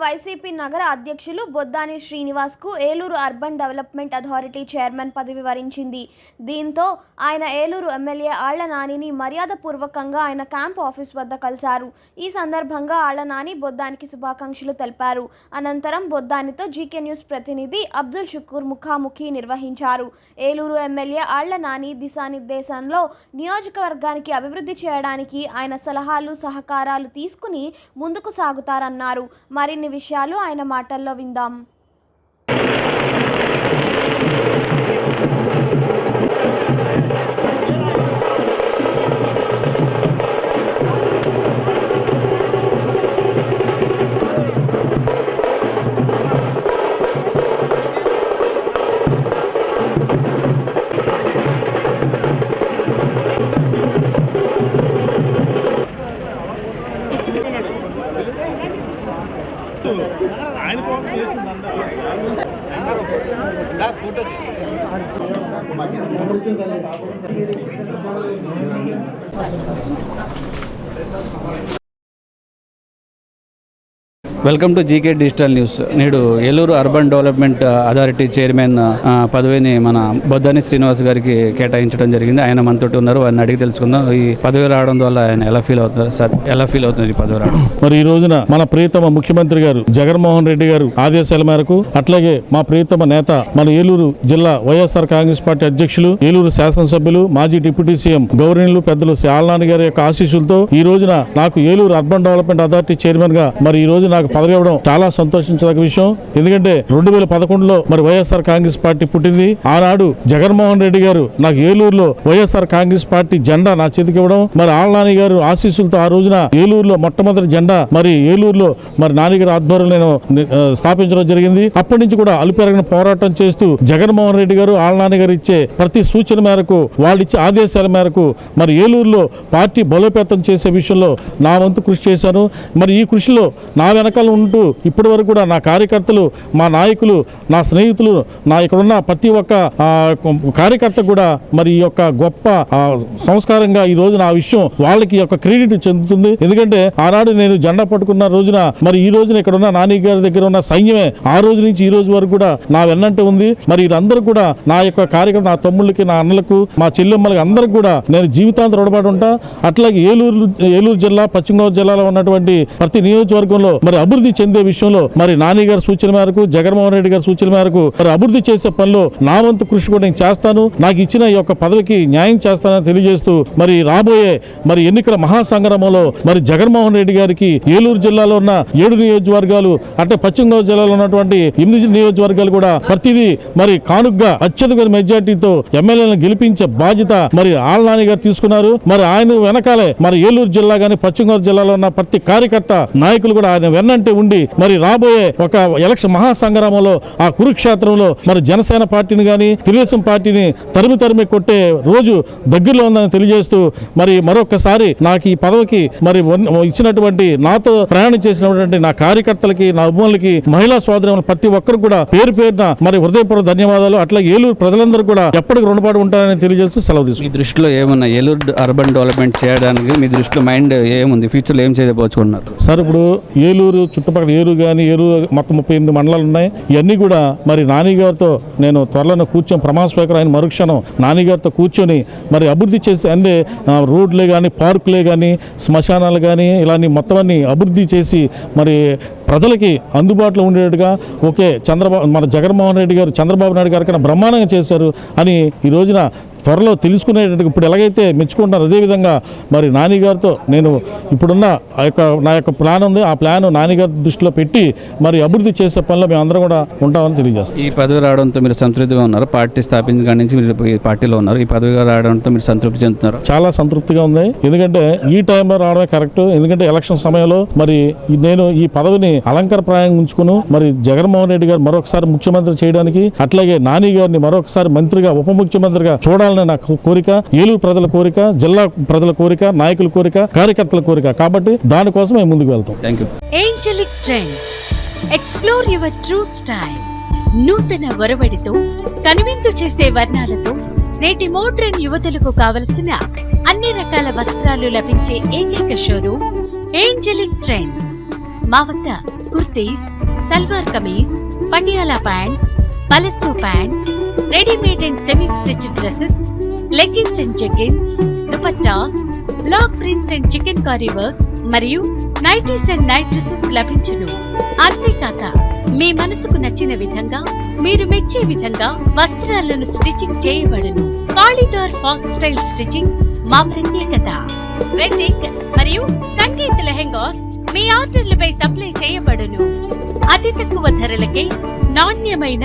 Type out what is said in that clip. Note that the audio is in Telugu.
వైసీపీ నగర అధ్యక్షులు Boddani శ్రీనివాస్కు Eluru urban development authority chairman పదవి వరించింది. దీంతో ఆయన ఏలూరు ఎమ్మెల్యే ఆళ్ళ నానిని మర్యాదపూర్వకంగా ఆయన క్యాంప్ ఆఫీస్ వద్ద కలిశారు. ఈ సందర్భంగా ఆళ్ళ నాని బొద్దానికి శుభాకాంక్షలు తెలిపారు. అనంతరం బొద్దానితో జీకే న్యూస్ ప్రతినిధి అబ్దుల్ షుకూర్ ముఖాముఖి నిర్వహించారు. ఏలూరు ఎమ్మెల్యే ఆళ్ళ నాని దిశానిర్దేశంలో నియోజకవర్గానికి అభివృద్ధి చేయడానికి ఆయన సలహాలు సహకారాలు తీసుకుని ముందుకు సాగుతారన్నారు. మరిన్ని విషయాలు ఆయన మాటల్లో విందాం. ఆయన కోసం చేసిందండి welcome to GK digital news. నేడు Eluru urban development authority chairman పదవిని మన బొద్దాని శ్రీనివాస్ గారికి కేటాయించడం జరిగింది. ఆయన మనతోటి ఉన్నారు. వారిని అడిగి తెలుసుకుందాం. ఈ పదవి రావడం వల్ల ఆయన ఎలా ఫీల్ అవుతున్నారు? సార్ ఎలా ఫీల్ అవుతుంది ఈ పదవి రావడం? మరి ఈ రోజున మన ప్రియతమ ముఖ్యమంత్రి గారు జగన్మోహన్ రెడ్డి గారు ఆదేశాల మేరకు అట్లాగే మా ప్రియతమ నేత మన ఏలూరు జిల్లా వైఎస్ఆర్ కాంగ్రెస్ పార్టీ అధ్యక్షులు ఏలూరు శాసనసభ్యులు మాజీ డిప్యూటీ సీఎం గౌరవనీయులు పెద్దలు శ్రీ ఆళ్నాని గారి యొక్క ఆశీస్సులతో ఈ రోజున నాకు ఏలూరు అర్బన్ డెవలప్మెంట్ అథారిటీ చైర్మన్గా మరి ఈ రోజు నాకు పదవి ఇవ్వడం చాలా సంతోషించదగ్గ విషయం. ఎందుకంటే రెండు వేల పదకొండులో మరి వైఎస్ఆర్ కాంగ్రెస్ పార్టీ పుట్టింది. ఆనాడు జగన్మోహన్ రెడ్డి గారు నాకు ఏలూరులో వైఎస్ఆర్ కాంగ్రెస్ పార్టీ జెండా నా చేతికి ఇవ్వడం. మరి ఆళ్నాని గారు ఆశీస్సులతో ఆ రోజున ఏలూరులో మొట్టమొదటి జెండా మరి ఏలూరులో మరి నాన్నగారి ఆధ్వర్యంలో నేను స్థాపించడం జరిగింది. అప్పటి నుంచి కూడా అలుపెరగిన పోరాటం చేస్తూ జగన్మోహన్ రెడ్డి గారు ఆళ్నాని గారు ఇచ్చే ప్రతి సూచన మేరకు వాళ్ళు ఇచ్చే ఆదేశాల మేరకు మరి ఏలూరులో పార్టీ బలోపేతం చేసే విషయంలో నా వంతు కృషి చేశాను. మరి ఈ కృషిలో నా వెనక వెనకాల ఉంటూ ఇప్పటి వరకు కూడా నా కార్యకర్తలు మా నాయకులు నా స్నేహితులు నా ఇక్కడ ఉన్న ప్రతి ఒక్క కార్యకర్త కూడా మరి ఈ యొక్క గొప్ప సంస్కారంగా ఈ రోజున ఆ విషయం వాళ్ళకి యొక్క క్రెడిట్ చెందుతుంది. ఎందుకంటే ఆనాడు నేను జెండా పట్టుకున్న రోజున మరి ఈ రోజున ఇక్కడ ఉన్న నాని గారి దగ్గర ఉన్న సైన్యమే ఆ రోజు నుంచి ఈ రోజు వరకు కూడా నా వెన్నంటే ఉంది. మరి వీరందరూ కూడా నా యొక్క కార్యక్రమం నా తమ్ముళ్ళకి నా అన్నలకు మా చెల్లెమ్మలకి అందరికి కూడా నేను జీవితాంతం రుణపడి ఉంటా. అట్లాగే ఏలూరు ఏలూరు జిల్లా పశ్చిమ గోదావరి జిల్లాలో ఉన్నటువంటి ప్రతి నియోజకవర్గంలో మరి అభివృద్ధి చెందే విషయంలో మరి నాని గారి సూచన మేరకు జగన్మోహన్ రెడ్డి గారి సూచన మేరకు మరి అభివృద్ధి చేసే పనిలో నా వంతు కృషి కూడా నేను చేస్తాను. నాకు ఇచ్చిన ఈ యొక్క పదవికి న్యాయం చేస్తానని తెలియజేస్తూ మరి రాబోయే మరి ఎన్నికల మహాసంగ్రామంలో మరి జగన్మోహన్ రెడ్డి గారికి ఏలూరు జిల్లాలో ఉన్న ఏడు నియోజకవర్గాలు అంటే పశ్చిమ గోదావరి జిల్లాలో ఉన్నటువంటి ఎనిమిది నియోజకవర్గాలు కూడా ప్రతిదీ మరి కానుగ్గా అత్యధిక మెజార్టీతో ఎమ్మెల్యేలను గెలిపించే బాధ్యత మరి ఆళ్నాని గారు తీసుకున్నారు. మరి ఆయన వెనకాలే మరి ఏలూరు జిల్లా కానీ పశ్చిమ గోదావరి జిల్లాలో ఉన్న ప్రతి కార్యకర్త నాయకులు కూడా ఆయన వెన్నంటే ఉండి మరి రాబోయే ఒక ఎలక్షన్ మహాసంగ్రామంలో ఆ కురుక్షేత్రంలో మరి జనసేన పార్టీని గాని తెలుగుదేశం పార్టీని తరిమి తరిమి కొట్టే రోజు దగ్గరలో ఉందని తెలియజేస్తూ మరి మరొకసారి నాకు ఈ పదవికి మరి ఇచ్చినటువంటి నాతో ప్రయాణం చేసినటువంటి నా కార్యకర్తలకి నా అభిమానులకి మహిళా సోదరులు ప్రతి ఒక్కరు కూడా పేరు పేరున మరి హృదయపూర్వక ధన్యవాదాలు. అట్లాగే ఏలూరు ప్రజలందరూ కూడా ఎప్పటికి రుణపడి ఉంటారని తెలియజేస్తూ సెలవు తీసుకుంటాను మీ దృష్టిలో ఏమున్నా ఏలూరు అర్బన్ డెవలప్మెంట్ చేయడానికి మీ దృష్టిలో మైండ్ ఏముంది? ఫ్యూచర్లో ఏం చేయబోచుకున్నారు? సార్ ఇప్పుడు ఏలూరు చుట్టుపక్కల ఏరు కానీ ఏరు మొత్తం ముప్పై ఎనిమిది మండలాలు ఉన్నాయి. ఇవన్నీ కూడా మరి నానిగారితో నేను త్వరలో కూర్చొని ప్రమాణ స్వీకారం ఆయన మరుక్షణం నానిగారితో కూర్చొని మరి అభివృద్ధి చేసి అంటే రోడ్లే కానీ పార్కులే కానీ శ్మశానాలు కానీ ఇలాంటి మొత్తం అన్ని అభివృద్ధి చేసి మరి ప్రజలకి అందుబాటులో ఉండేట్టుగా ఓకే చంద్రబాబు మన జగన్మోహన్ రెడ్డి గారు చంద్రబాబు నాయుడు గారి కన్నా బ్రహ్మాండంగా చేశారు అని ఈ రోజున త్వరలో తెలుసుకునేటట్టు ఇప్పుడు ఎలాగైతే మెచ్చుకుంటున్నారు అదేవిధంగా మరి నాని గారితో నేను ఇప్పుడున్న ఆ యొక్క నా యొక్క ప్లాన్ ఉంది. ఆ ప్లాన్ నాని గారి దృష్టిలో పెట్టి మరి అభివృద్ధి చేసే పనిలో మేము అందరం కూడా ఉంటామని తెలియజేస్తాం. ఈ పదవి రావడంతో మీరు సంతృప్తిగా ఉన్నారు. పార్టీ స్థాపించిన కాడి నుంచి మీరు ఈ పార్టీలో ఉన్నారు. ఈ పదవి రావడంతో మీరు సంతృప్తి చెందుతున్నారు. చాలా సంతృప్తిగా ఉంది. ఎందుకంటే ఈ టైంలో రావడమే కరెక్ట్. ఎందుకంటే ఎలక్షన్ సమయంలో మరి నేను ఈ పదవిని అలంకారప్రాయంగా ఉంచుకును. మరి జగన్మోహన్ రెడ్డి గారు మరొకసారి ముఖ్యమంత్రి చేయడానికి అట్లాగే నాని గారిని మరొకసారి మంత్రిగా ఉప ముఖ్యమంత్రిగా చూడాలని నా కోరిక ఏలూరు ప్రజల కోరిక జిల్లా ప్రజల కోరిక నాయకుల కోరిక కార్యకర్తల కోరిక కాబట్టి దానికోసం మేము ముందుకు వెళ్తాం. Thank you Angelic trends explore your true style నూతన ఒరవడితో కనువిందు చేసే వర్ణాలతో నేటి మోడ్రన్ యువతులకు కావలసిన అన్ని రకాల వస్త్రాలు లభించే ఏకైక షోరూమ్ ఏంజలిక్ ట్రెండ్స్ మా వద్ద kurtis salwar kameez Patiala pants palazzo pants readymade and semi stitch dresses leggings and jeggings dupattas block prints and chikankari works మరియు నైటీస్ అండ్ నైట్ డ్రెస్సెస్ లభించును. అంతేకాక మీ మనసుకు నచ్చిన విధంగా మీరు మెచ్చే విధంగా వస్త్రాలను స్టిచ్చింగ్ చేయబడును. కాళీడార్ ఫాక్ స్టైల్ స్టిచ్చింగ్ మా ప్రత్యేకత. వెడ్డింగ్ మరియు సంగీత లెహెంగాస్ మీ ఆర్డర్లపై సప్లై చేయబడును. అతి తక్కువ ధరలకే నాణ్యమైన